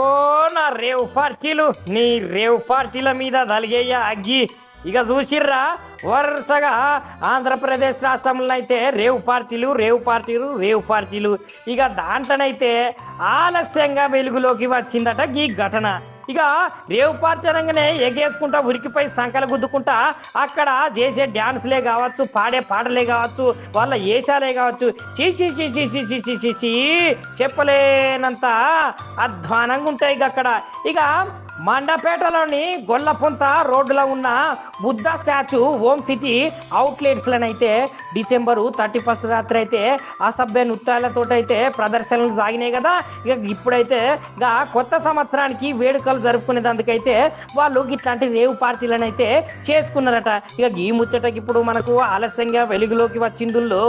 ఓ నా రేవు పార్టీలు నీ రేవు పార్టీల మీద తలిగేయ అగ్గి. ఇక చూసిర్రా వరుసగా ఆంధ్రప్రదేశ్ రాష్ట్రంలో అయితే రేవు పార్టీలు రేవు పార్టీలు రేవు పార్టీలు. ఇక దాంట్లోనైతే ఆలస్యంగా వెలుగులోకి వచ్చిందట ఈ ఘటన. ఇక రేవు పార్చనంగానే ఎగేసుకుంటా ఉరికిపై సంకల గుద్దుకుంటా అక్కడ చేసే డ్యాన్స్లే కావచ్చు పాడే పాటలే కావచ్చు వాళ్ళ ఏషాలే కావచ్చు చీచి చీచి చీచి చీచి చెప్పలేనంత అధ్వానంగా ఉంటాయి ఇక అక్కడ. ఇక మండపేటలోని గొల్లపుంత రోడ్డులో ఉన్న బుద్ధ స్టాచ్యూ హోమ్ సిటీ అవుట్లెట్స్లనైతే డిసెంబరు థర్టీ ఫస్ట్ రాత్రి అయితే అసభ్య నృత్యాలతో అయితే ప్రదర్శనలు సాగినాయి కదా. ఇక ఇప్పుడైతే ఇక కొత్త సంవత్సరానికి వేడుకలు జరుపుకునేందుకైతే వాళ్ళు ఇట్లాంటి రేవు పార్టీలను అయితే చేసుకున్నారట. ఇక ఈ ముచ్చటకి ఇప్పుడు మనకు ఆలస్యంగా వెలుగులోకి వచ్చిందుల్లో.